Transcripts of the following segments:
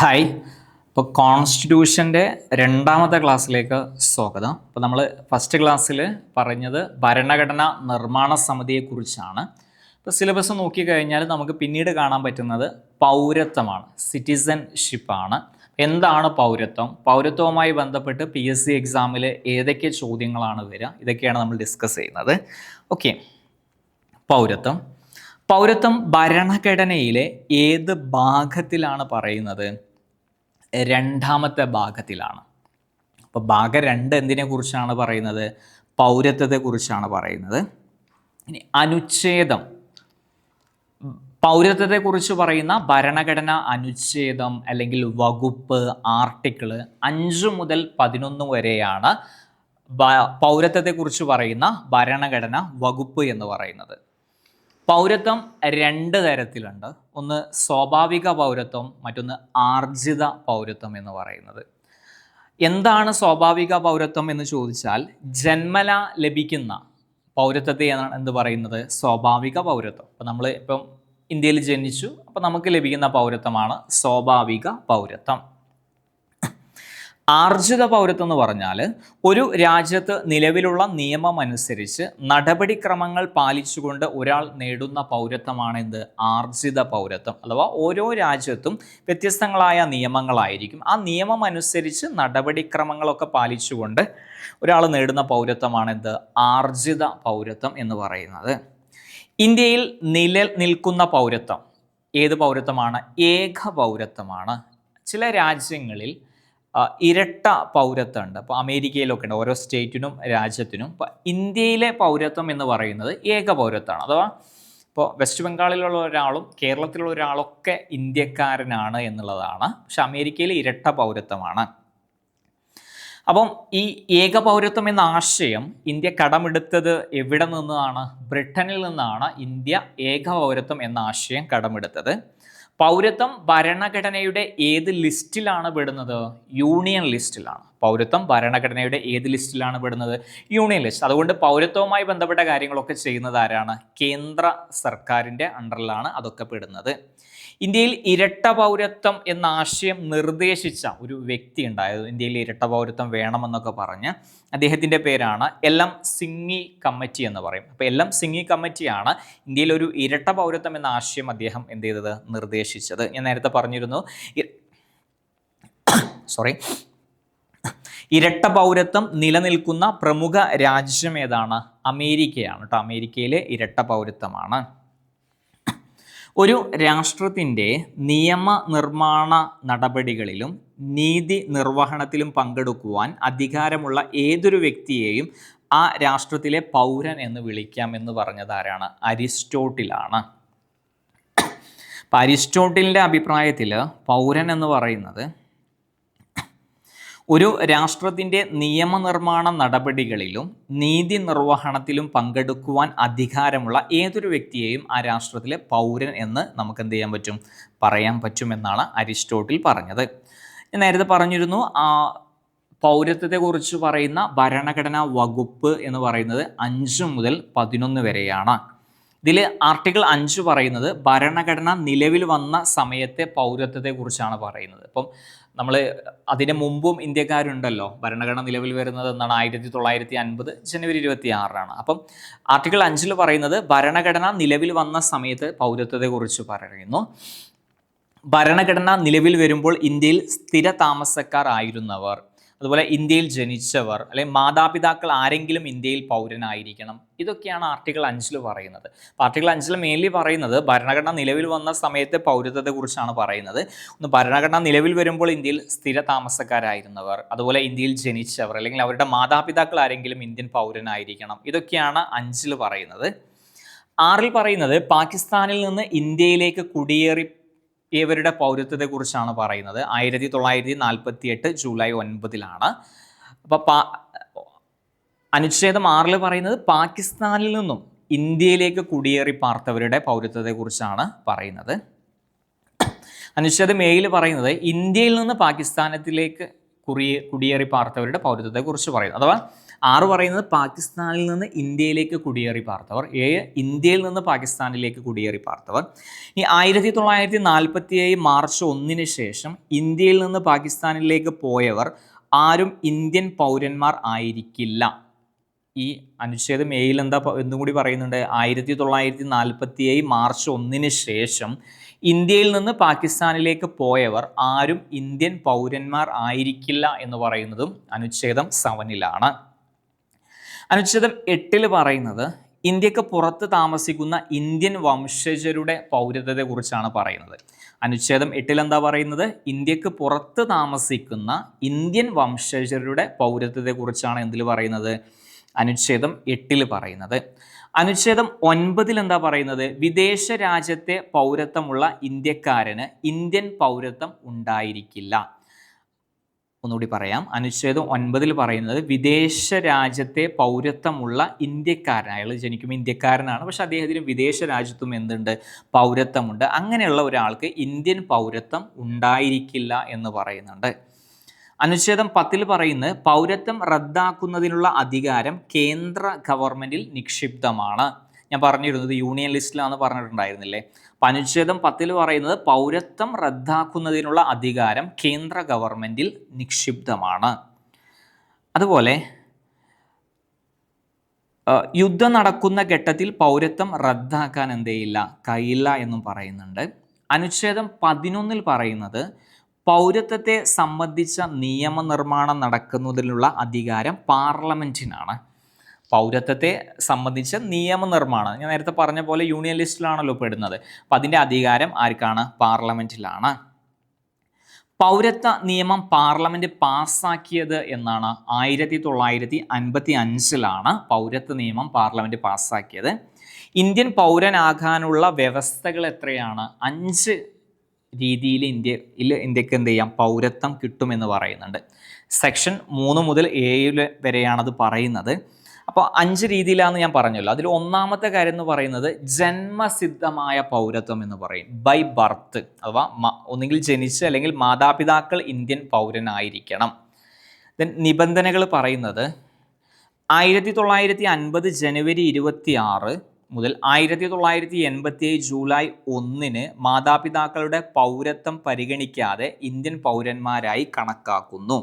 Hi. ഇപ്പോൾ കോൺസ്റ്റിറ്റ്യൂഷന്റെ രണ്ടാമത്തെ ക്ലാസ്സിലേക്ക് സ്വാഗതം. അപ്പോൾ നമ്മൾ ഫസ്റ്റ് ക്ലാസ്സിൽ പറഞ്ഞത് ഭരണഘടന നിർമ്മാണ സമിതിയെക്കുറിച്ചാണ്. ഇപ്പോൾ സിലബസ് നോക്കിക്കഴിഞ്ഞാൽ നമുക്ക് പിന്നീട് കാണാൻ പറ്റുന്നത് പൗരത്വമാണ് സിറ്റിസൺഷിപ്പാണ് എന്താണ് പൗരത്വം? പൗരത്വവുമായി ബന്ധപ്പെട്ട് പി എസ് സി എക്സാമിൽ ഏതൊക്കെ ചോദ്യങ്ങളാണ് വരിക? ഇതൊക്കെയാണ് നമ്മൾ ഡിസ്കസ് ചെയ്യുന്നത്. ഓക്കെ പൗരത്വം. പൗരത്വം ഭരണഘടനയിലെ ഏത് ഭാഗത്തിലാണ് പറയുന്നത്? രണ്ടാമത്തെ ഭാഗത്തിലാണ്. അപ്പോൾ ഭാഗം രണ്ട് എന്തിനെ കുറിച്ചാണ് പറയുന്നത്? പൗരത്വത്തെക്കുറിച്ചാണ് പറയുന്നത്. ഇനി അനുച്ഛേദം. പൗരത്വത്തെക്കുറിച്ച് പറയുന്ന ഭരണഘടന അനുച്ഛേദം അല്ലെങ്കിൽ വകുപ്പ് ആർട്ടിക്കിൾ അഞ്ച് മുതൽ പതിനൊന്ന് വരെയാണ് പൗരത്വത്തെക്കുറിച്ച് പറയുന്ന ഭരണഘടന വകുപ്പ് എന്ന് പറയുന്നത്. പൗരത്വം രണ്ട് തരത്തിലുണ്ട്. ഒന്ന് സ്വാഭാവിക പൗരത്വം മറ്റൊന്ന് ആർജിത പൗരത്വം എന്ന് പറയുന്നത്. എന്താണ് സ്വാഭാവിക പൗരത്വം എന്ന് ചോദിച്ചാൽ ജന്മല ലഭിക്കുന്ന പൗരത്വത്തെ എന്ത് പറയുന്നത്? സ്വാഭാവിക പൗരത്വം. അപ്പം നമ്മൾ ഇപ്പം ഇന്ത്യയിൽ ജനിച്ചു അപ്പം നമുക്ക് ലഭിക്കുന്ന പൗരത്വമാണ് സ്വാഭാവിക പൗരത്വം. ആർജിത പൗരത്വം എന്ന് പറഞ്ഞാൽ ഒരു രാജ്യത്ത് നിലവിലുള്ള നിയമം അനുസരിച്ച് നടപടിക്രമങ്ങൾ പാലിച്ചുകൊണ്ട് ഒരാൾ നേടുന്ന പൗരത്വമാണ് എന്ത് ആർജിത പൗരത്വം. അഥവാ ഓരോ രാജ്യത്തും വ്യത്യസ്തങ്ങളായ നിയമങ്ങളായിരിക്കും. ആ നിയമം അനുസരിച്ച് നടപടിക്രമങ്ങളൊക്കെ പാലിച്ചുകൊണ്ട് ഒരാൾ നേടുന്ന പൗരത്വമാണ് എന്ത് ആർജിത പൗരത്വം എന്ന് പറയുന്നത്. ഇന്ത്യയിൽ നില നിൽക്കുന്ന പൗരത്വം ഏത് പൗരത്വമാണ്? ഏക പൗരത്വമാണ്. ചില രാജ്യങ്ങളിൽ ഇരട്ട പൗരത്വം ഉണ്ട് അപ്പോൾ അമേരിക്കയിലൊക്കെ ഉണ്ട് ഓരോ സ്റ്റേറ്റിനും രാജ്യത്തിനും. ഇപ്പോൾ ഇന്ത്യയിലെ പൗരത്വം എന്ന് പറയുന്നത് ഏക പൗരത്വമാണ്. അഥവാ ഇപ്പോൾ വെസ്റ്റ് ബംഗാളിലുള്ള ഒരാളും കേരളത്തിലുള്ള ഒരാളൊക്കെ ഇന്ത്യക്കാരനാണ് എന്നുള്ളതാണ്. പക്ഷെ അമേരിക്കയിൽ ഇരട്ട പൗരത്വമാണ്. അപ്പം ഈ ഏക പൗരത്വം എന്ന ആശയം ഇന്ത്യ കടമെടുത്തത് എവിടെ നിന്നാണ്? ബ്രിട്ടനിൽ നിന്നാണ് ഇന്ത്യ ഏക പൗരത്വം എന്ന ആശയം കടമെടുത്തത്. പൗരത്വം ഭരണഘടനയുടെ ഏത് ലിസ്റ്റിലാണ് പെടുന്നത്? യൂണിയൻ ലിസ്റ്റിലാണ്. പൗരത്വം ഭരണഘടനയുടെ ഏത് ലിസ്റ്റിലാണ് പെടുന്നത്? യൂണിയൻ ലിസ്റ്റ് അതുകൊണ്ട് പൗരത്വവുമായി ബന്ധപ്പെട്ട കാര്യങ്ങളൊക്കെ ചെയ്യുന്നത് ആരാണ്? കേന്ദ്ര സർക്കാരിന്റെ അണ്ടറിലാണ് അതൊക്കെ പെടുന്നത്. ഇന്ത്യയിൽ ഇരട്ട പൗരത്വം എന്ന ആശയം നിർദ്ദേശിച്ച ഒരു വ്യക്തി ഉണ്ടായത് ഇന്ത്യയിൽ ഇരട്ട പൗരത്വം വേണമെന്നൊക്കെ പറഞ്ഞ് അദ്ദേഹത്തിന്റെ പേരാണ് എൽ എം സിംഗി കമ്മിറ്റി എന്ന് പറയും. അപ്പോൾ എൽ എം സിംഗി കമ്മിറ്റിയാണ് ഇന്ത്യയിൽ ഒരു ഇരട്ട പൗരത്വം എന്ന ആശയം അദ്ദേഹം എന്ത് ചെയ്തത്? നിർദ്ദേശിച്ചത്. ഞാൻ നേരത്തെ പറഞ്ഞിരുന്നു. സോറി ഇരട്ട പൗരത്വം നിലനിൽക്കുന്ന പ്രമുഖ രാജ്യം ഏതാണ്? അമേരിക്കയാണ് കേട്ടോ അമേരിക്കയിലെ ഇരട്ട പൗരത്വമാണ്. ഒരു രാഷ്ട്രത്തിന്റെ നിയമനിർമ്മാണ നടപടികളിലും നീതി നിർവഹണത്തിലും പങ്കെടുക്കുവാൻ അധികാരമുള്ള ഏതൊരു വ്യക്തിയെയും ആ രാഷ്ട്രത്തിലെ പൗരൻ എന്ന് വിളിക്കാം എന്ന് പറഞ്ഞത് ആരാണ്? അരിസ്റ്റോട്ടിലാണ്. അപ്പം അരിസ്റ്റോട്ടിലിന്റെ അഭിപ്രായത്തിൽ പൗരൻ എന്ന് പറയുന്നത് ഒരു രാഷ്ട്രത്തിന്റെ നിയമനിർമ്മാണ നടപടികളിലും നീതി നിർവഹണത്തിലും പങ്കെടുക്കുവാൻ അധികാരമുള്ള ഏതൊരു വ്യക്തിയെയും ആ രാഷ്ട്രത്തിലെ പൗരൻ എന്ന് നമുക്ക് എന്ത് ചെയ്യാൻ പറ്റും? പറയാൻ പറ്റുമെന്നാണ് അരിസ്റ്റോട്ടിൽ പറഞ്ഞത്. ഞാൻ നേരത്തെ പറഞ്ഞിരുന്നു ആ പൗരത്വത്തെക്കുറിച്ച് പറയുന്ന ഭരണഘടനാ വകുപ്പ് എന്ന് പറയുന്നത് അഞ്ച് മുതൽ പതിനൊന്ന് വരെയാണ്. ഇതിൽ ആർട്ടിക്കിൾ അഞ്ച് പറയുന്നത് ഭരണഘടന നിലവിൽ വന്ന സമയത്തെ പൗരത്വത്തെക്കുറിച്ചാണ് പറയുന്നത്. അപ്പം നമ്മൾ അതിന് മുമ്പും ഇന്ത്യക്കാരുണ്ടല്ലോ. ഭരണഘടന നിലവിൽ വരുന്നത് എന്നാണ് ആയിരത്തി തൊള്ളായിരത്തി അൻപത് ജനുവരി ഇരുപത്തി ആറിനാണ് അപ്പം ആർട്ടിക്കിൾ അഞ്ചിൽ പറയുന്നത് ഭരണഘടന നിലവിൽ വന്ന സമയത്ത് പൗരത്വത്തെക്കുറിച്ച് പറയുന്നു. ഭരണഘടന നിലവിൽ വരുമ്പോൾ ഇന്ത്യയിൽ സ്ഥിര താമസക്കാർ ആയിരുന്നവർ. അതുപോലെ ഇന്ത്യയിൽ ജനിച്ചവർ അല്ലെങ്കിൽ മാതാപിതാക്കൾ ആരെങ്കിലും ഇന്ത്യയിൽ പൗരനായിരിക്കണം. ഇതൊക്കെയാണ് ആർട്ടിക്കിൾ അഞ്ചിൽ പറയുന്നത്. ആർട്ടിക്കിൾ അഞ്ചിൽ മെയിൻലി പറയുന്നത് ഭരണഘടന നിലവിൽ വന്ന സമയത്തെ പൗരത്വത്തെക്കുറിച്ചാണ് പറയുന്നത്. ഒന്ന് ഭരണഘടന നിലവിൽ വരുമ്പോൾ ഇന്ത്യയിൽ സ്ഥിര താമസക്കാരായിരുന്നവർ അതുപോലെ ഇന്ത്യയിൽ ജനിച്ചവർ അല്ലെങ്കിൽ അവരുടെ മാതാപിതാക്കൾ ആരെങ്കിലും ഇന്ത്യൻ പൗരനായിരിക്കണം. ഇതൊക്കെയാണ് അഞ്ചിൽ പറയുന്നത്. ആറിൽ പറയുന്നത് പാകിസ്ഥാനിൽ നിന്ന് ഇന്ത്യയിലേക്ക് കുടിയേറി ഇവരുടെ പൗരത്വത്തെക്കുറിച്ചാണ് പറയുന്നത്. ആയിരത്തി തൊള്ളായിരത്തി നാൽപ്പത്തി എട്ട് ജൂലൈ ഒൻപതിലാണ്. അപ്പോൾ പാ അനുച്ഛേദം ആറിൽ പറയുന്നത് പാകിസ്ഥാനിൽ നിന്നും ഇന്ത്യയിലേക്ക് കുടിയേറി പാർത്തവരുടെ പൗരത്വത്തെക്കുറിച്ചാണ് പറയുന്നത്. അനുച്ഛേദം ഏഴിൽ പറയുന്നത് ഇന്ത്യയിൽ നിന്ന് പാകിസ്ഥാനത്തിലേക്ക് കുറിയെ കുടിയേറി പാർത്തവരുടെ പൗരത്വത്തെക്കുറിച്ച് പറയുന്നു. അഥവാ ആറ് പറയുന്നത് പാകിസ്ഥാനിൽ നിന്ന് ഇന്ത്യയിലേക്ക് കുടിയേറി പാർത്തവർ. ഏഴ് ഇന്ത്യയിൽ നിന്ന് പാകിസ്ഥാനിലേക്ക് കുടിയേറി പാർത്തവർ. ഈ ആയിരത്തി തൊള്ളായിരത്തി നാൽപ്പത്തി ഏഴ് മാർച്ച് ഒന്നിന് ശേഷം ഇന്ത്യയിൽ നിന്ന് പാകിസ്ഥാനിലേക്ക് പോയവർ ആരും ഇന്ത്യൻ പൗരന്മാർ ആയിരിക്കില്ല. ഈ അനുച്ഛേദം എയിൽ എന്താ എന്നും കൂടി പറയുന്നുണ്ട്? ആയിരത്തി തൊള്ളായിരത്തി നാൽപ്പത്തി ഏഴ് മാർച്ച് ഒന്നിന് ശേഷം ഇന്ത്യയിൽ നിന്ന് പാകിസ്ഥാനിലേക്ക് പോയവർ ആരും ഇന്ത്യൻ പൗരന്മാർ ആയിരിക്കില്ല എന്ന് പറയുന്നതും അനുച്ഛേദം സെവനിലാണ് അനുച്ഛേദം എട്ടിൽ പറയുന്നത് ഇന്ത്യയ്ക്ക് പുറത്ത് താമസിക്കുന്ന ഇന്ത്യൻ വംശജരുടെ പൗരത്വത്തെക്കുറിച്ചാണ് പറയുന്നത്. അനുച്ഛേദം എട്ടിൽ എന്താ പറയുന്നത്? ഇന്ത്യയ്ക്ക് പുറത്ത് താമസിക്കുന്ന ഇന്ത്യൻ വംശജരുടെ പൗരത്വത്തെക്കുറിച്ചാണ് എന്തിൽ പറയുന്നത്? അനുച്ഛേദം എട്ടിൽ പറയുന്നത്. അനുച്ഛേദം ഒൻപതിൽ എന്താ പറയുന്നത്? വിദേശ രാജ്യത്തെ പൗരത്വമുള്ള ഇന്ത്യക്കാരന് ഇന്ത്യൻ പൗരത്വം ഉണ്ടായിരിക്കില്ല. ഒന്നുകൂടി പറയാം. അനുച്ഛേദം ഒൻപതിൽ പറയുന്നത് വിദേശ രാജ്യത്തെ പൗരത്വമുള്ള ഇന്ത്യക്കാരൻ അയാൾ ജനിക്കുമ്പോൾ ഇന്ത്യക്കാരനാണ് പക്ഷെ അദ്ദേഹത്തിന് വിദേശ രാജ്യത്തും എന്തുണ്ട്? പൗരത്വമുണ്ട്. അങ്ങനെയുള്ള ഒരാൾക്ക് ഇന്ത്യൻ പൗരത്വം ഉണ്ടായിരിക്കില്ല എന്ന് പറയുന്നുണ്ട്. അനുച്ഛേദം പത്തിൽ പറയുന്നത് പൗരത്വം റദ്ദാക്കുന്നതിനുള്ള അധികാരം കേന്ദ്ര ഗവൺമെന്റിൽ നിക്ഷിപ്തമാണ്. ഞാൻ പറഞ്ഞിരുന്നത് യൂണിയൻ ലിസ്റ്റിലാണ് പറഞ്ഞിട്ടുണ്ടായിരുന്നില്ലേ? അപ്പം അനുച്ഛേദം പത്തിൽ പറയുന്നത് പൗരത്വം റദ്ദാക്കുന്നതിനുള്ള അധികാരം കേന്ദ്ര ഗവൺമെന്റിൽ നിക്ഷിപ്തമാണ്. അതുപോലെ യുദ്ധം നടക്കുന്ന ഘട്ടത്തിൽ പൗരത്വം റദ്ദാക്കാൻ എന്തേയില്ല? കയ്യില്ല എന്നും പറയുന്നുണ്ട്. അനുച്ഛേദം പതിനൊന്നിൽ പറയുന്നത് പൗരത്വത്തെ സംബന്ധിച്ച നിയമനിർമ്മാണം നടക്കുന്നതിനുള്ള അധികാരം പാർലമെന്റിനാണ്. പൗരത്വത്തെ സംബന്ധിച്ച നിയമനിർമ്മാണം. ഞാൻ നേരത്തെ പറഞ്ഞ പോലെ യൂണിയൻ ലിസ്റ്റിലാണല്ലോ പെടുന്നത് അപ്പം അതിന്റെ അധികാരം ആർക്കാണ്? പാർലമെന്റിലാണ് പൗരത്വ നിയമം പാർലമെന്റ് പാസ്സാക്കിയത് എന്നാണ്. ആയിരത്തി തൊള്ളായിരത്തി അൻപത്തി അഞ്ചിലാണ് പൗരത്വ നിയമം പാർലമെന്റ് പാസ്സാക്കിയത്. ഇന്ത്യൻ പൗരനാകാനുള്ള വ്യവസ്ഥകൾ എത്രയാണ്? അഞ്ച് രീതിയിൽ ഇന്ത്യയിൽ ഇന്ത്യയ്ക്ക് എന്ത് ചെയ്യാം? പൗരത്വം കിട്ടുമെന്ന് പറയുന്നുണ്ട്. സെക്ഷൻ മൂന്ന് മുതൽ ഏഴ് വരെയാണത് പറയുന്നത്. അപ്പോൾ അഞ്ച് രീതിയിലാണ് ഞാൻ പറഞ്ഞല്ലോ. അതിൽ ഒന്നാമത്തെ കാര്യം എന്ന് പറയുന്നത് ജന്മസിദ്ധമായ പൗരത്വം എന്ന് പറയും. ബൈ ബർത്ത് അഥവാ ഒന്നുകിൽ ജനിച്ച് അല്ലെങ്കിൽ മാതാപിതാക്കൾ ഇന്ത്യൻ പൗരനായിരിക്കണം. ദെൻ നിബന്ധനകൾ പറയുന്നത് ആയിരത്തി തൊള്ളായിരത്തി അൻപത് ജനുവരി ഇരുപത്തി ആറ് മുതൽ ആയിരത്തി തൊള്ളായിരത്തി എൺപത്തി ഏഴ് ജൂലൈ ഒന്നിന് മാതാപിതാക്കളുടെ പൗരത്വം പരിഗണിക്കാതെ ഇന്ത്യൻ പൗരന്മാരായി കണക്കാക്കുന്നു.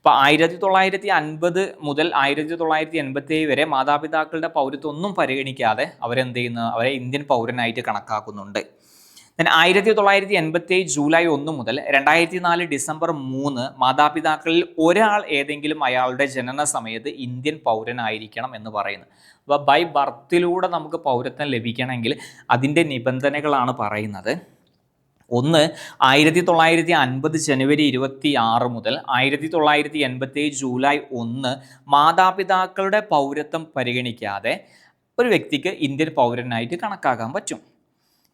അപ്പോൾ ആയിരത്തി തൊള്ളായിരത്തി അൻപത് മുതൽ ആയിരത്തി തൊള്ളായിരത്തി എൺപത്തി വരെ മാതാപിതാക്കളുടെ പൗരത്വം ഒന്നും പരിഗണിക്കാതെ അവരെന്ത് ചെയ്യുന്നു അവരെ ഇന്ത്യൻ പൗരനായിട്ട് കണക്കാക്കുന്നുണ്ട്. ദെൻ ആയിരത്തി തൊള്ളായിരത്തി എൺപത്തി ജൂലൈ ഒന്ന് മുതൽ രണ്ടായിരത്തി നാല് ഡിസംബർ മൂന്ന് മാതാപിതാക്കളിൽ ഒരാൾ ഏതെങ്കിലും അയാളുടെ ജനന സമയത്ത് ഇന്ത്യൻ പൗരനായിരിക്കണം എന്ന് പറയുന്നു. അപ്പോൾ ബൈ ബർത്തിലൂടെ നമുക്ക് പൗരത്വം ലഭിക്കണമെങ്കിൽ അതിന്റെ നിബന്ധനകളാണ് പറയുന്നത്. ഒന്ന് ആയിരത്തി തൊള്ളായിരത്തി അൻപത് ജനുവരി ഇരുപത്തി ആറ് മുതൽ ആയിരത്തി തൊള്ളായിരത്തി എൺപത്തി ഏഴ് ജൂലൈ ഒന്ന് മാതാപിതാക്കളുടെ പൗരത്വം പരിഗണിക്കാതെ ഒരു വ്യക്തിക്ക് ഇന്ത്യൻ പൗരനായിട്ട് കണക്കാക്കാൻ പറ്റും.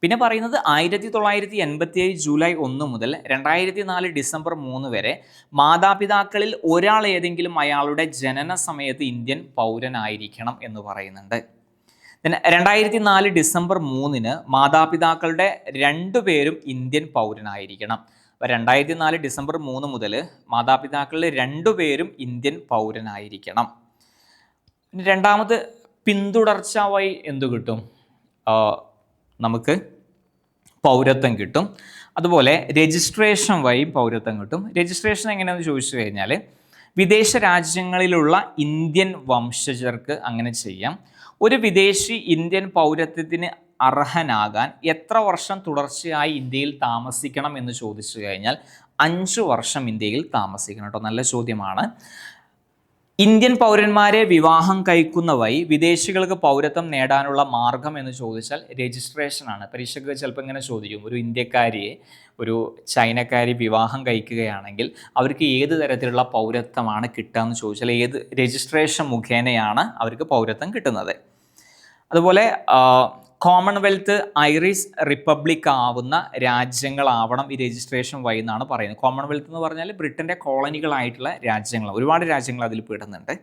പിന്നെ പറയുന്നത് ആയിരത്തി തൊള്ളായിരത്തി എൺപത്തി ഏഴ് ജൂലൈ ഒന്ന് മുതൽ രണ്ടായിരത്തി നാല് ഡിസംബർ മൂന്ന് വരെ മാതാപിതാക്കളിൽ ഒരാൾ ഏതെങ്കിലും അയാളുടെ ജനന സമയത്ത് ഇന്ത്യൻ പൗരനായിരിക്കണം എന്ന് പറയുന്നുണ്ട്. പിന്നെ രണ്ടായിരത്തി നാല് ഡിസംബർ മൂന്നിന് മാതാപിതാക്കളുടെ രണ്ടുപേരും ഇന്ത്യൻ പൗരനായിരിക്കണം. അപ്പോൾ രണ്ടായിരത്തി നാല് ഡിസംബർ മൂന്ന് മുതൽ മാതാപിതാക്കളിൽ രണ്ടുപേരും ഇന്ത്യൻ പൗരനായിരിക്കണം. രണ്ടാമത് പിന്തുടർച്ച വഴി എന്തു കിട്ടും? നമുക്ക് പൗരത്വം കിട്ടും. അതുപോലെ രജിസ്ട്രേഷൻ വഴി പൗരത്വം കിട്ടും. രജിസ്ട്രേഷൻ എങ്ങനെയാണെന്ന് ചോദിച്ചു കഴിഞ്ഞാൽ വിദേശ രാജ്യങ്ങളിലുള്ള ഇന്ത്യൻ വംശജർക്ക് അങ്ങനെ ചെയ്യാം. ഒരു വിദേശി ഇന്ത്യൻ പൗരത്വത്തിന് അർഹനാകാൻ എത്ര വർഷം തുടർച്ചയായി ഇന്ത്യയിൽ താമസിക്കണം എന്ന് ചോദിച്ചു കഴിഞ്ഞാൽ അഞ്ച് വർഷം ഇന്ത്യയിൽ താമസിക്കണം കേട്ടോ നല്ല ചോദ്യമാണ്. ഇന്ത്യൻ പൗരന്മാരെ വിവാഹം കഴിക്കുന്ന വഴി വിദേശികൾക്ക് പൗരത്വം നേടാനുള്ള മാർഗം എന്ന് ചോദിച്ചാൽ രജിസ്ട്രേഷൻ ആണ്. പരീക്ഷയ്ക്ക് ചിലപ്പോൾ ഇങ്ങനെ ചോദിക്കും. ഒരു ഇന്ത്യക്കാരിയെ ഒരു ചൈനക്കാരി വിവാഹം കഴിക്കുകയാണെങ്കിൽ അവർക്ക് ഏത് തരത്തിലുള്ള പൗരത്വമാണ് കിട്ടുക എന്ന് ചോദിച്ചാൽ ഏത് രജിസ്ട്രേഷൻ മുഖേനയാണ് അവർക്ക് പൗരത്വം കിട്ടുന്നത്. അതുപോലെ കോമൺവെൽത്ത് ഐറിഷ് റിപ്പബ്ലിക് ആവുന്ന രാജ്യങ്ങളാവണം ഈ രജിസ്ട്രേഷൻ വഴി എന്നാണ് പറയുന്നത്. കോമൺവെൽത്ത് എന്ന് പറഞ്ഞാൽ ബ്രിട്ടന്റെ കോളനികളായിട്ടുള്ള രാജ്യങ്ങൾ ഒരുപാട് രാജ്യങ്ങൾ അതിൽ പെടുന്നുണ്ട്.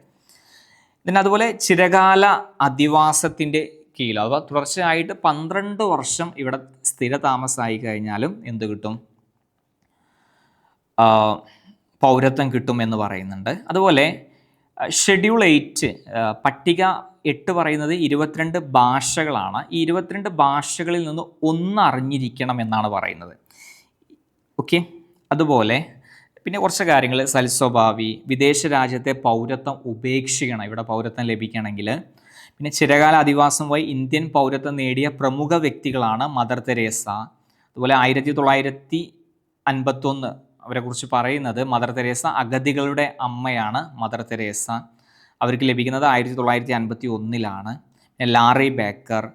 പിന്നെ അതുപോലെ ചിരകാല അധിവാസത്തിന്റെ കീഴിൽ അഥവാ തുടർച്ചയായിട്ട് പന്ത്രണ്ട് വർഷം ഇവിടെ സ്ഥിര താമസമായി കഴിഞ്ഞാലും എന്ത് കിട്ടും? പൗരത്വം കിട്ടും എന്ന് പറയുന്നുണ്ട്. അതുപോലെ ഷെഡ്യൂൾ എയ്റ്റ് പട്ടിക എട്ട് പറയുന്നത് ഇരുപത്തിരണ്ട് ഭാഷകളാണ്. ഈ ഇരുപത്തിരണ്ട് ഭാഷകളിൽ നിന്ന് ഒന്ന് അറിഞ്ഞിരിക്കണം എന്നാണ് പറയുന്നത്. ഓക്കെ? അതുപോലെ പിന്നെ കുറച്ച് കാര്യങ്ങൾ. സൽസ്വഭാവി വിദേശ രാജ്യത്തെ പൗരത്വം ഉപേക്ഷിക്കണം. ഇവിടെ പൗരത്വം ലഭിക്കണമെങ്കിൽ. പിന്നെ ചിരകാല അധിവാസം വഴി ഇന്ത്യൻ പൗരത്വം നേടിയ പ്രമുഖ വ്യക്തികളാണ് മദർ തെരേസ. അതുപോലെ ആയിരത്തി തൊള്ളായിരത്തി അൻപത്തൊന്ന് അവരെക്കുറിച്ച് പറയുന്നത് മദർ തെരേസ അഗതികളുടെ അമ്മയാണ് മദർ തെരേസ. അവർക്ക് ലഭിക്കുന്നത് ആയിരത്തി തൊള്ളായിരത്തി അൻപത്തി ഒന്നിലാണ് ലാറി ബേക്കർ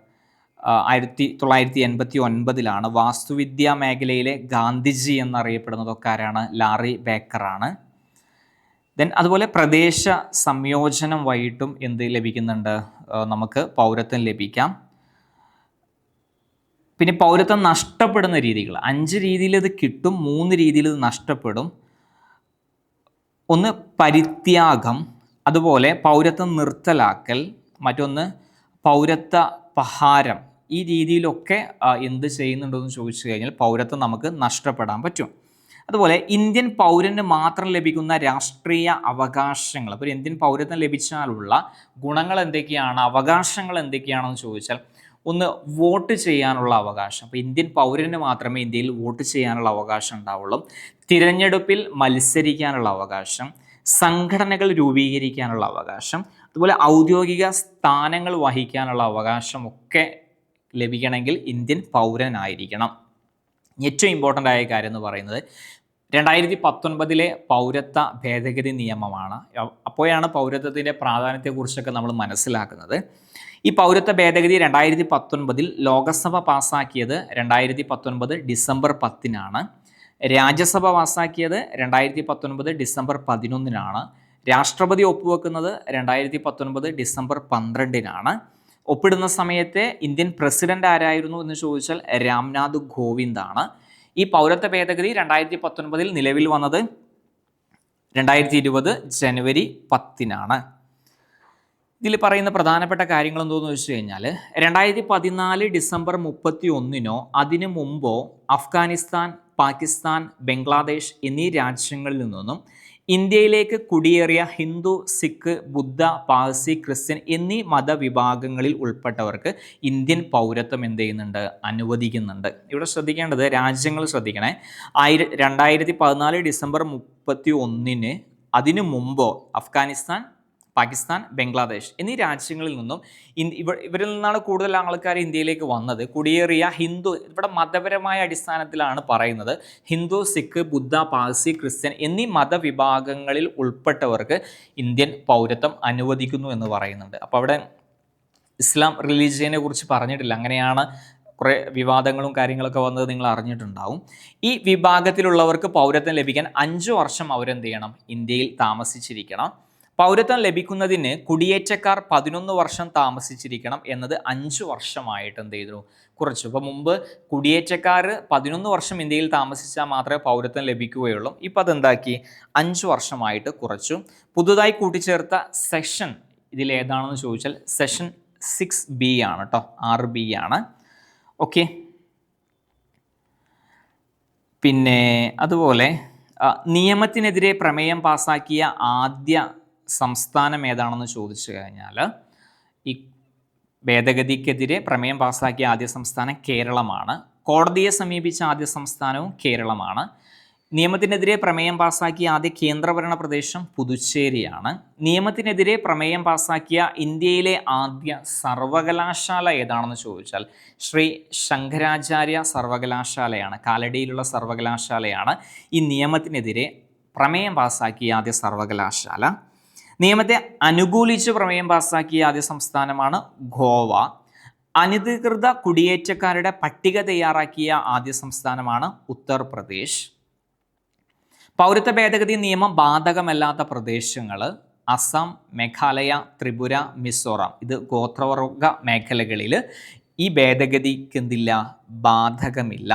ആയിരത്തി തൊള്ളായിരത്തി എൺപത്തി ഒൻപതിലാണ് വാസ്തുവിദ്യാ മേഖലയിലെ ഗാന്ധിജി എന്നറിയപ്പെടുന്നതൊക്കെ ആരാണ്? ലാറി ബേക്കറാണ് ദെൻ അതുപോലെ പ്രദേശ സംയോജനം വൈകിട്ടും എന്ത് ലഭിക്കുന്നുണ്ട്? നമുക്ക് പൗരത്വം ലഭിക്കാം. പിന്നെ പൗരത്വം നഷ്ടപ്പെടുന്ന രീതികൾ. അഞ്ച് രീതിയിൽ ഇത് കിട്ടും മൂന്ന് രീതിയിൽ ഇത് നഷ്ടപ്പെടും. ഒന്ന് പരിത്യാഗം അതുപോലെ പൗരത്വം നിർത്തലാക്കൽ മറ്റൊന്ന് പൗരത്വ പഹാരം. ഈ രീതിയിലൊക്കെ എന്ത് ചെയ്യുന്നുണ്ടെന്ന് ചോദിച്ചു കഴിഞ്ഞാൽ പൗരത്വം നമുക്ക് നഷ്ടപ്പെടാൻ പറ്റും. അതുപോലെ ഇന്ത്യൻ പൗരന് മാത്രം ലഭിക്കുന്ന രാഷ്ട്രീയ അവകാശങ്ങൾ അപ്പോൾ ഇന്ത്യൻ പൗരത്വം ലഭിച്ചാലുള്ള ഗുണങ്ങൾ എന്തൊക്കെയാണ് അവകാശങ്ങൾ എന്തൊക്കെയാണെന്ന് ചോദിച്ചാൽ ഒന്ന് വോട്ട് ചെയ്യാനുള്ള അവകാശം. അപ്പോൾ ഇന്ത്യൻ പൗരന് മാത്രമേ ഇന്ത്യയിൽ വോട്ട് ചെയ്യാനുള്ള അവകാശം ഉണ്ടാവുള്ളൂ. തിരഞ്ഞെടുപ്പിൽ മത്സരിക്കാനുള്ള അവകാശം. സംഘടനകൾ രൂപീകരിക്കാനുള്ള അവകാശം അതുപോലെ ഔദ്യോഗിക സ്ഥാനങ്ങൾ വഹിക്കാനുള്ള അവകാശമൊക്കെ ലഭിക്കണമെങ്കിൽ ഇന്ത്യൻ പൗരനായിരിക്കണം. ഏറ്റവും ഇമ്പോർട്ടന്റ് ആയ കാര്യം എന്ന് പറയുന്നത് രണ്ടായിരത്തി പത്തൊൻപതിലെ പൗരത്വ ഭേദഗതി നിയമമാണ്. അപ്പോഴാണ് പൗരത്വത്തിന്റെ പ്രാധാന്യത്തെക്കുറിച്ചൊക്കെ നമ്മൾ മനസ്സിലാക്കുന്നത്. ഈ പൗരത്വ ഭേദഗതി രണ്ടായിരത്തി പത്തൊൻപതിൽ ലോകസഭ പാസ്സാക്കിയത് രണ്ടായിരത്തി പത്തൊൻപത് ഡിസംബർ പത്തിനാണ്. രാജ്യസഭ പാസ്സാക്കിയത് രണ്ടായിരത്തി പത്തൊൻപത് ഡിസംബർ പതിനൊന്നിനാണ്. രാഷ്ട്രപതി ഒപ്പുവെക്കുന്നത് രണ്ടായിരത്തി പത്തൊൻപത് ഡിസംബർ പന്ത്രണ്ടിനാണ്. ഒപ്പിടുന്ന സമയത്തെ ഇന്ത്യൻ പ്രസിഡന്റ് ആരായിരുന്നു എന്ന് ചോദിച്ചാൽ രാംനാഥ് കോവിന്ദാണ് ഈ പൗരത്വ ഭേദഗതി രണ്ടായിരത്തി പത്തൊൻപതിൽ നിലവിൽ വന്നത് രണ്ടായിരത്തി ഇരുപത് ജനുവരി പത്തിനാണ്. ഇതിൽ പറയുന്ന പ്രധാനപ്പെട്ട കാര്യങ്ങൾ എന്തോന്ന് വെച്ച് കഴിഞ്ഞാൽ രണ്ടായിരത്തി പതിനാല് ഡിസംബർ മുപ്പത്തി ഒന്നിനോ അതിനു മുമ്പോ അഫ്ഗാനിസ്ഥാൻ പാകിസ്ഥാൻ ബംഗ്ലാദേശ് എന്നീ രാജ്യങ്ങളിൽ നിന്നും ഇന്ത്യയിലേക്ക് കുടിയേറിയ ഹിന്ദു സിഖ് ബുദ്ധ പാഴ്സി ക്രിസ്ത്യൻ എന്നീ മതവിഭാഗങ്ങളിൽ ഉൾപ്പെട്ടവർക്ക് ഇന്ത്യൻ പൗരത്വം എന്ത് ചെയ്യുന്നുണ്ട്? അനുവദിക്കുന്നുണ്ട്. ഇവിടെ ശ്രദ്ധിക്കേണ്ടത് രാജ്യങ്ങൾ ശ്രദ്ധിക്കണേ. ആയിര രണ്ടായിരത്തി പതിനാല് ഡിസംബർ മുപ്പത്തി ഒന്നിന് അതിനു മുമ്പോ അഫ്ഗാനിസ്ഥാൻ പാകിസ്ഥാൻ ബംഗ്ലാദേശ് എന്നീ രാജ്യങ്ങളിൽ നിന്നും ഇവ ഇവരിൽ നിന്നാണ് കൂടുതൽ ആൾക്കാർ ഇന്ത്യയിലേക്ക് വന്നത്. കുടിയേറിയ ഹിന്ദു ഇവിടെ മതപരമായ അടിസ്ഥാനത്തിലാണ് പറയുന്നത്. ഹിന്ദു സിഖ് ബുദ്ധ പാഴ്സി ക്രിസ്ത്യൻ എന്നീ മതവിഭാഗങ്ങളിൽ ഉൾപ്പെട്ടവർക്ക് ഇന്ത്യൻ പൗരത്വം അനുവദിക്കുന്നു എന്ന് പറയുന്നുണ്ട്. അപ്പോൾ അവിടെ ഇസ്ലാം റിലീജിയനെ കുറിച്ച് പറഞ്ഞിട്ടില്ല. അങ്ങനെയാണ് കുറേ വിവാദങ്ങളും കാര്യങ്ങളൊക്കെ വന്നത് നിങ്ങൾ അറിഞ്ഞിട്ടുണ്ടാവും. ഈ വിഭാഗത്തിലുള്ളവർക്ക് പൗരത്വം ലഭിക്കാൻ അഞ്ച് വർഷം അവരെന്ത് ചെയ്യണം? ഇന്ത്യയിൽ താമസിച്ചിരിക്കണം. പൗരത്വം ലഭിക്കുന്നതിന് കുടിയേറ്റക്കാർ പതിനൊന്ന് വർഷം താമസിച്ചിരിക്കണം എന്നത് അഞ്ച് വർഷമായിട്ട് എന്ത് ചെയ്തു? കുറച്ചു. അപ്പോൾ മുമ്പ് കുടിയേറ്റക്കാർ പതിനൊന്ന് വർഷം ഇന്ത്യയിൽ താമസിച്ചാൽ മാത്രമേ പൗരത്വം ലഭിക്കുകയുള്ളൂ. ഇപ്പം അതെന്താക്കി? അഞ്ച് വർഷമായിട്ട് കുറച്ചു. പുതുതായി കൂട്ടിച്ചേർത്ത സെഷൻ ഇതിൽ ഏതാണെന്ന് ചോദിച്ചാൽ സെഷൻ സിക്സ് ബി ആണ് കേട്ടോ ആറ് ബി ആണ്. ഓക്കെ. പിന്നെ അതുപോലെ നിയമത്തിനെതിരെ പ്രമേയം പാസാക്കിയ ആദ്യ സംസ്ഥാനം ഏതാണെന്ന് ചോദിച്ചു കഴിഞ്ഞാൽ ഈ ഭേദഗതിക്കെതിരെ പ്രമേയം പാസാക്കിയ ആദ്യ സംസ്ഥാനം കേരളമാണ്. കോടതിയെ സമീപിച്ച ആദ്യ സംസ്ഥാനവും കേരളമാണ്. നിയമത്തിനെതിരെ പ്രമേയം പാസാക്കിയ ആദ്യ കേന്ദ്രഭരണ പ്രദേശം പുതുച്ചേരിയാണ്. നിയമത്തിനെതിരെ പ്രമേയം പാസാക്കിയ ഇന്ത്യയിലെ ആദ്യ സർവകലാശാല ഏതാണെന്ന് ചോദിച്ചാൽ ശ്രീ ശങ്കരാചാര്യ സർവകലാശാലയാണ് കാലടിയിലുള്ള സർവകലാശാലയാണ്. ഈ നിയമത്തിനെതിരെ പ്രമേയം പാസാക്കിയ ആദ്യ സർവകലാശാല നിയമത്തെ അനുകൂലിച്ച് പ്രമേയം പാസാക്കിയ ആദ്യ സംസ്ഥാനമാണ് ഗോവ. അനധികൃത കുടിയേറ്റക്കാരുടെ പട്ടിക തയ്യാറാക്കിയ ആദ്യ സംസ്ഥാനമാണ് ഉത്തർപ്രദേശ്. പൗരത്വ ഭേദഗതി നിയമം ബാധകമല്ലാത്ത പ്രദേശങ്ങൾ അസം മേഘാലയ ത്രിപുര മിസോറാം. ഇത് ഗോത്രവർഗ മേഖലകളിൽ ഈ ഭേദഗതിക്ക് എന്തില്ല ബാധകമില്ല.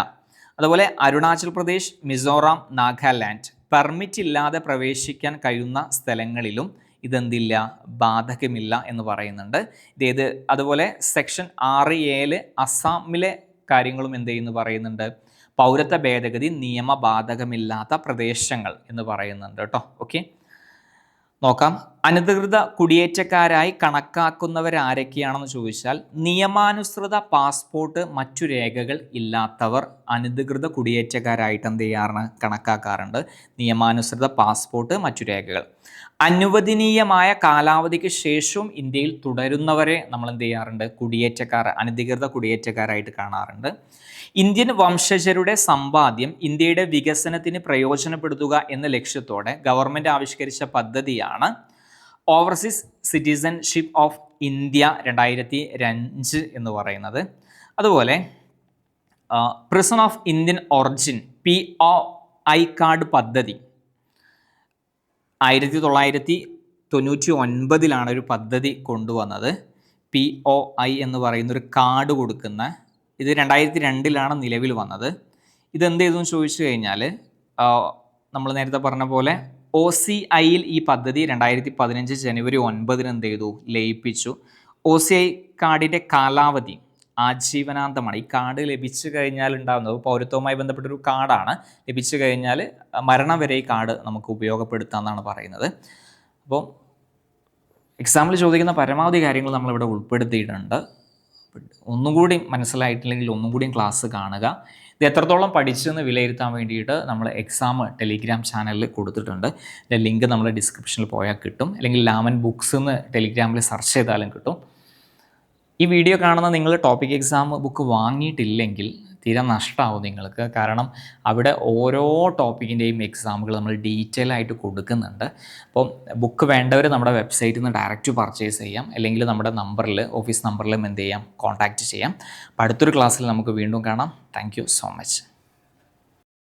അതുപോലെ അരുണാചൽ പ്രദേശ് മിസോറാം നാഗാലാൻഡ്. പെർമിറ്റ് ഇല്ലാതെ പ്രവേശിക്കാൻ കഴിയുന്ന സ്ഥലങ്ങളിലും ഇതെന്തില്ല ബാധകമില്ല എന്ന് പറയുന്നുണ്ട്. ഇതേത് അതുപോലെ സെക്ഷൻ ആറ് ഏഴ് അസാമിലെ കാര്യങ്ങളും എന്ത് ചെയ്യുന്നു പറയുന്നുണ്ട്. പൗരത്വ ഭേദഗതി നിയമബാധകമില്ലാത്ത പ്രദേശങ്ങൾ എന്ന് പറയുന്നുണ്ട് കേട്ടോ. ഓക്കെ. നോക്കാം. അനധികൃത കുടിയേറ്റക്കാരായി കണക്കാക്കുന്നവരാരൊക്കെയാണെന്ന് ചോദിച്ചാൽ നിയമാനുസൃത പാസ്പോർട്ട് മറ്റു രേഖകൾ ഇല്ലാത്തവർ അനധികൃത കുടിയേറ്റക്കാരായിട്ട് എന്ത് ചെയ്യാറാണ് കണക്കാക്കാറുണ്ട്? നിയമാനുസൃത പാസ്പോർട്ട് മറ്റു രേഖകൾ. അനുവദനീയമായ കാലാവധിക്ക് ശേഷവും ഇന്ത്യയിൽ തുടരുന്നവരെ നമ്മൾ എന്ത് ചെയ്യാറുണ്ട്? കുടിയേറ്റക്കാർ അനധികൃത കുടിയേറ്റക്കാരായിട്ട് കാണാറുണ്ട്. ഇന്ത്യൻ വംശജരുടെ സമ്പാദ്യം ഇന്ത്യയുടെ വികസനത്തിന് പ്രയോജനപ്പെടുത്തുക എന്ന ലക്ഷ്യത്തോടെ ഗവൺമെന്റ് ആവിഷ്കരിച്ച പദ്ധതിയാണ് ഓവർസീസ് സിറ്റിസൺഷിപ്പ് ഓഫ് ഇന്ത്യ രണ്ടായിരത്തി അഞ്ച് എന്ന് പറയുന്നത്. അതുപോലെ person of Indian origin P O I card പദ്ധതി. ആയിരത്തി തൊള്ളായിരത്തി തൊണ്ണൂറ്റി ഒൻപതിലാണ് ഒരു പദ്ധതി കൊണ്ടുവന്നത്. പി ഒ ഐ എന്ന് പറയുന്ന ഒരു കാർഡ് കൊടുക്കുന്ന. ഇത് രണ്ടായിരത്തി രണ്ടിലാണ് നിലവിൽ വന്നത്. ഇതെന്ത് ചെയ്തു ചോദിച്ചു കഴിഞ്ഞാൽ നമ്മൾ നേരത്തെ പറഞ്ഞ പോലെ ഒ സി ഐയിൽ ഈ പദ്ധതി രണ്ടായിരത്തി പതിനഞ്ച് ജനുവരി ഒൻപതിന് എന്ത് ചെയ്തു? ലയിപ്പിച്ചു. ഒ സി ഐ കാർഡിന്റെ കാലാവധി ആജീവനാന്തമാണ്. ഈ കാർഡ് ലഭിച്ചു കഴിഞ്ഞാൽ ഉണ്ടാകുന്നത് പൗരത്വവുമായി ബന്ധപ്പെട്ടൊരു കാർഡാണ്. ലഭിച്ചു കഴിഞ്ഞാൽ മരണം വരെ ഈ കാർഡ് നമുക്ക് ഉപയോഗപ്പെടുത്താമെന്നാണ് പറയുന്നത്. അപ്പോൾ എക്സാമ്പിൾ ചോദിക്കുന്ന പരമാവധി കാര്യങ്ങൾ നമ്മളിവിടെ ഉൾപ്പെടുത്തിയിട്ടുണ്ട്. ഒന്നും കൂടി മനസ്സിലായിട്ടില്ലെങ്കിൽ ഒന്നും കൂടിയും ക്ലാസ് കാണുക. ഇത് എത്രത്തോളം പഠിച്ചെന്ന് വിലയിരുത്താൻ വേണ്ടിയിട്ട് നമ്മൾ എക്സാം ടെലിഗ്രാം ചാനലിൽ കൊടുത്തിട്ടുണ്ട്. അതിന്റെ ലിങ്ക് നമ്മൾ ഡിസ്ക്രിപ്ഷനിൽ പോയാൽ കിട്ടും. അല്ലെങ്കിൽ ലാമൻ ബുക്സ് എന്ന് ടെലിഗ്രാമിൽ സെർച്ച് ചെയ്താലും കിട്ടും. ഈ വീഡിയോ കാണുന്ന നിങ്ങൾ ടോപ്പിക് എക്സാം ബുക്ക് വാങ്ങിയിട്ടില്ലെങ്കിൽ തീരെ നഷ്ടമാവും നിങ്ങൾക്ക്. കാരണം അവിടെ ഓരോ ടോപ്പിക്കിന്റെയും എക്സാമ്പിൾ നമ്മൾ ഡീറ്റെയിൽ ആയിട്ട് കൊടുക്കുന്നുണ്ട്. അപ്പം ബുക്ക് വേണ്ടവർ നമ്മുടെ വെബ്സൈറ്റിൽ നിന്ന് ഡയറക്റ്റ് പർച്ചേസ് ചെയ്യാം. അല്ലെങ്കിൽ നമ്മുടെ നമ്പറിൽ ഓഫീസ് നമ്പറിലും എന്ത് ചെയ്യാം? കോൺടാക്റ്റ് ചെയ്യാം. അപ്പോൾ അടുത്തൊരു ക്ലാസ്സിൽ നമുക്ക് വീണ്ടും കാണാം. Thank so much